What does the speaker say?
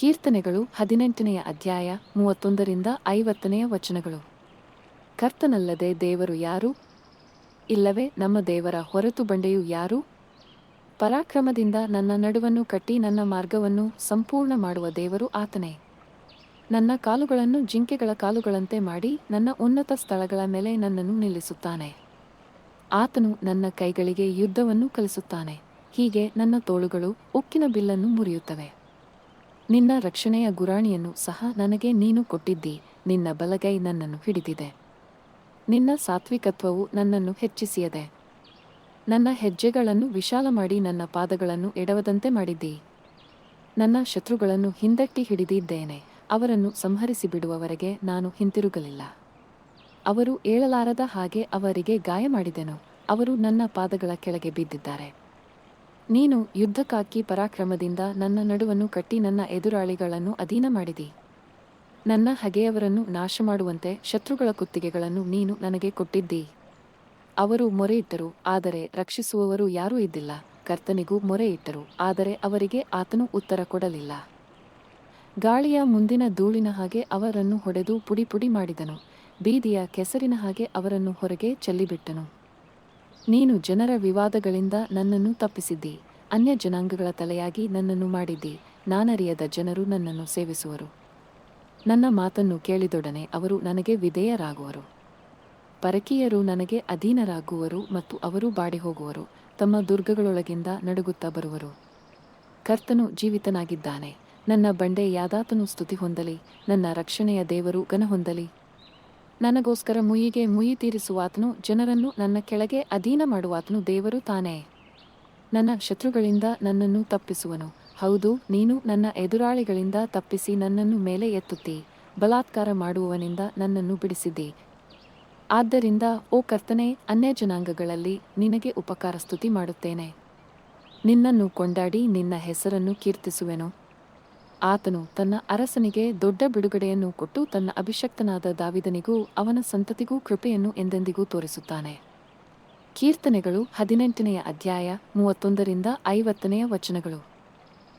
ಕೀರ್ತನೆಗಳು ಹದಿನೆಂಟನೆಯ ಅಧ್ಯಾಯ ಮೂವತ್ತೊಂದರಿಂದ ಐವತ್ತನೆಯ ವಚನಗಳು. ಕರ್ತನಲ್ಲದೆ ದೇವರು ಯಾರು? ಇಲ್ಲವೇ ನಮ್ಮ ದೇವರ ಹೊರತು ಬಂಡೆಯು ಯಾರು? ಪರಾಕ್ರಮದಿಂದ ನನ್ನ ನಡುವನ್ನು ಕಟ್ಟಿ ನನ್ನ ಮಾರ್ಗವನ್ನು ಸಂಪೂರ್ಣ ಮಾಡುವ ದೇವರು ಆತನೇ. ನನ್ನ ಕಾಲುಗಳನ್ನು ಜಿಂಕೆಗಳ ಕಾಲುಗಳಂತೆ ಮಾಡಿ ನನ್ನ ಉನ್ನತ ಸ್ಥಳಗಳ ಮೇಲೆ ನನ್ನನ್ನು ನಿಲ್ಲಿಸುತ್ತಾನೆ. ಆತನು ನನ್ನ ಕೈಗಳಿಗೆ ಯುದ್ಧವನ್ನು ಕಲಿಸುತ್ತಾನೆ. ಹೀಗೆ ನನ್ನ ತೋಳುಗಳು ಉಕ್ಕಿನ ಬಿಲ್ಲನ್ನು ಮುರಿಯುತ್ತವೆ. ನಿನ್ನ ರಕ್ಷಣೆಯ ಗುರಾಣಿಯನ್ನು ಸಹ ನನಗೆ ನೀನು ಕೊಟ್ಟಿದ್ದಿ. ನಿನ್ನ ಬಲಗೈ ನನ್ನನ್ನು ಹಿಡಿದಿದೆ. ನಿನ್ನ ಸಾತ್ವಿಕತ್ವವು ನನ್ನನ್ನು ಹೆಚ್ಚಿಸಿಯದೆ. ನನ್ನ ಹೆಜ್ಜೆಗಳನ್ನು ವಿಶಾಲ ಮಾಡಿ ನನ್ನ ಪಾದಗಳನ್ನು ಎಡವದಂತೆ ಮಾಡಿದ್ದಿ. ನನ್ನ ಶತ್ರುಗಳನ್ನು ಹಿಂದಟ್ಟಿ ಹಿಡಿದಿದ್ದೇನೆ. ಅವರನ್ನು ಸಂಹರಿಸಿ ಬಿಡುವವರೆಗೆ ನಾನು ಹಿಂತಿರುಗಲಿಲ್ಲ. ಅವರು ಏಳಲಾರದ ಹಾಗೆ ಅವರಿಗೆ ಗಾಯ ಮಾಡಿದೆನು. ಅವರು ನನ್ನ ಪಾದಗಳ ಕೆಳಗೆ ಬಿದ್ದಿದ್ದಾರೆ. ನೀನು ಯುದ್ಧಕ್ಕಾಕಿ ಪರಾಕ್ರಮದಿಂದ ನನ್ನ ನಡುವನ್ನು ಕಟ್ಟಿ ನನ್ನ ಎದುರಾಳಿಗಳನ್ನು ಅಧೀನ ಮಾಡಿದಿ. ನನ್ನ ಹಗೆಯವರನ್ನು ನಾಶ ಮಾಡುವಂತೆ ಶತ್ರುಗಳ ಕುತ್ತಿಗೆಗಳನ್ನು ನೀನು ನನಗೆ ಕೊಟ್ಟಿದ್ದಿ. ಅವರು ಮೊರೆಯಿಟ್ಟರು, ಆದರೆ ರಕ್ಷಿಸುವವರು ಯಾರೂ ಇದ್ದಿಲ್ಲ. ಕರ್ತನಿಗೂ ಮೊರೆ ಇಟ್ಟರು ಆದರೆ ಅವರಿಗೆ ಆತನು ಉತ್ತರ ಕೊಡಲಿಲ್ಲ. ಗಾಳಿಯ ಮುಂದಿನ ಧೂಳಿನ ಹಾಗೆ ಅವರನ್ನು ಹೊಡೆದು ಪುಡಿ ಪುಡಿ ಮಾಡಿದನು. ಬೀದಿಯ ಕೆಸರಿನ ಹಾಗೆ ಅವರನ್ನು ಹೊರಗೆ ಚೆಲ್ಲಿಬಿಟ್ಟನು. ನೀನು ಜನರ ವಿವಾದಗಳಿಂದ ನನ್ನನ್ನು ತಪ್ಪಿಸಿದ್ದಿ. ಅನ್ಯ ಜನಾಂಗಗಳ ತಲೆಯಾಗಿ ನನ್ನನ್ನು ಮಾಡಿದ್ದಿ. ನಾನರಿಯದ ಜನರು ನನ್ನನ್ನು ಸೇವಿಸುವರು. ನನ್ನ ಮಾತನ್ನು ಕೇಳಿದೊಡನೆ ಅವರು ನನಗೆ ವಿಧೇಯರಾಗುವರು. ಪರಕೀಯರು ನನಗೆ ಅಧೀನರಾಗುವರು ಮತ್ತು ಅವರು ಬಾಡಿ ಹೋಗುವರು ತಮ್ಮ ದುರ್ಗಗಳೊಳಗಿಂದ ನಡುಗುತ್ತಾ ಬರುವರು. ಕರ್ತನು ಜೀವಿತನಾಗಿದ್ದಾನೆ. ನನ್ನ ಬಂಡೆ ಯಾದಾತನು ಸ್ತುತಿ ಹೊಂದಲಿ. ನನ್ನ ರಕ್ಷಣೆಯ ದೇವರು ಘನ ಹೊಂದಲಿ. ನನಗೋಸ್ಕರ ಮುಯಿಗೆ ಮುಯಿ ತೀರಿಸುವಾತನು, ಜನರನ್ನು ನನ್ನ ಕೆಳಗೆ ಅಧೀನ ಮಾಡುವಾತನು, ದೇವರು ತಾನೇ. ನನ್ನ ಶತ್ರುಗಳಿಂದ ನನ್ನನ್ನು ತಪ್ಪಿಸುವನು. ಹೌದು, ನೀನು ನನ್ನ ಎದುರಾಳಿಗಳಿಂದ ತಪ್ಪಿಸಿ ನನ್ನನ್ನು ಮೇಲೆ ಎತ್ತುತ್ತಿ. ಬಲಾತ್ಕಾರ ಮಾಡುವವನಿಂದ ನನ್ನನ್ನು ಬಿಡಿಸಿದ್ದಿ. ಆದ್ದರಿಂದ, ಓ ಕರ್ತನೆ ಅನ್ಯ ಜನಾಂಗಗಳಲ್ಲಿ ನಿನಗೆ ಉಪಕಾರ ಸ್ತುತಿ ಮಾಡುತ್ತೇನೆ. ನಿನ್ನನ್ನು ಕೊಂಡಾಡಿ ನಿನ್ನ ಹೆಸರನ್ನು ಕೀರ್ತಿಸುವೆನು. ಆತನು ತನ್ನ ಅರಸನಿಗೆ ದೊಡ್ಡ ಬಿಡುಗಡೆಯನ್ನು ಕೊಟ್ಟು ತನ್ನ ಅಭಿಷಕ್ತನಾದ ದಾವಿದನಿಗೂ ಅವನ ಸಂತತಿಗೂ ಕೃಪೆಯನ್ನು ಎಂದೆಂದಿಗೂ ತೋರಿಸುತ್ತಾನೆ. ಕೀರ್ತನೆಗಳು ಹದಿನೆಂಟನೆಯ ಅಧ್ಯಾಯ ಮೂವತ್ತೊಂದರಿಂದ ಐವತ್ತನೆಯ ವಚನಗಳು.